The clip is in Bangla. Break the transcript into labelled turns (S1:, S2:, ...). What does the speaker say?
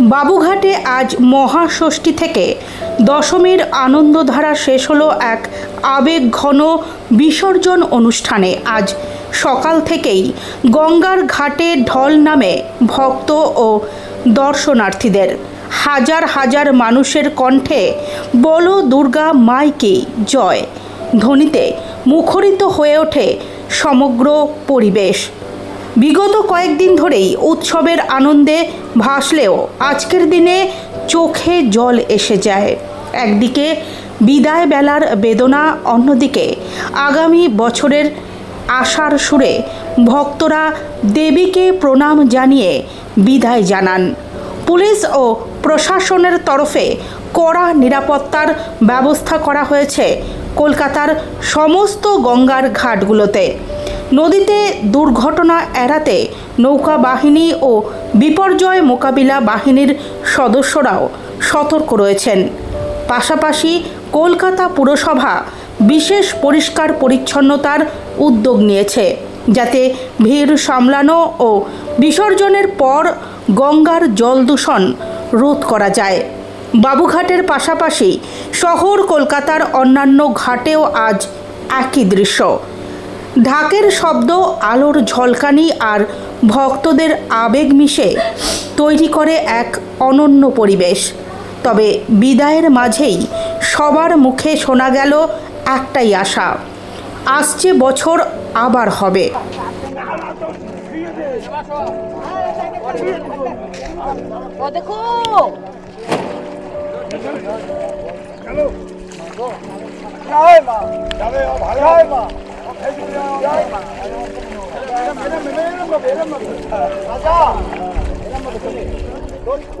S1: বাবুঘাটে আজ মহাষষ্ঠী থেকে দশমীর আনন্দধারা শেষ হলো এক আবেগ ঘন বিসর্জন অনুষ্ঠানে। আজ সকাল থেকেই গঙ্গার ঘাটে ঢল নামে ভক্ত ও দর্শনার্থীদের। হাজার হাজার মানুষের কণ্ঠে বলো দুর্গা মাইকে জয়। ধ্বনিতে মুখরিত হয়ে ওঠে সমগ্র পরিবেশ। বিগত কয়েকদিন ধরেই উৎসবের আনন্দে ভাসলেও আজকের দিনে চোখে জল এসে যায়। একদিকে বিদায় বেলার বেদনা, অন্যদিকে আগামী বছরের আশার সুরে ভক্তরা দেবীকে প্রণাম জানিয়ে বিদায় জানান। পুলিশ ও প্রশাসনের তরফে কড়া নিরাপত্তার ব্যবস্থা করা হয়েছে কলকাতার সমস্ত গঙ্গার ঘাটগুলোতে। নদীতে দুর্ঘটনা এড়াতে নৌকা বাহিনী ও বিপর্যয় মোকাবিলা বাহিনীর সদস্যরাও সতর্ক রয়েছেন। পাশাপাশি কলকাতা পুরসভা বিশেষ পরিষ্কার পরিচ্ছন্নতার উদ্যোগ নিয়েছে, যাতে ভিড় সামলানো ও বিসর্জনের পর গঙ্গার জল দূষণ রোধ করা যায়। বাবুঘাটের পাশাপাশি শহর কলকাতার অন্যান্য ঘাটেও আজ একই দৃশ্য। ঢাকের শব্দ, আলোর ঝলকানি আর ভক্তদের আবেগ মিশে তৈরি করে এক অনন্য পরিবেশ। তবে বিদায়ের মাঝেই সবার মুখে শোনা গেল একটাই আশা, আসছে বছর আবার হবে।
S2: ও দেখো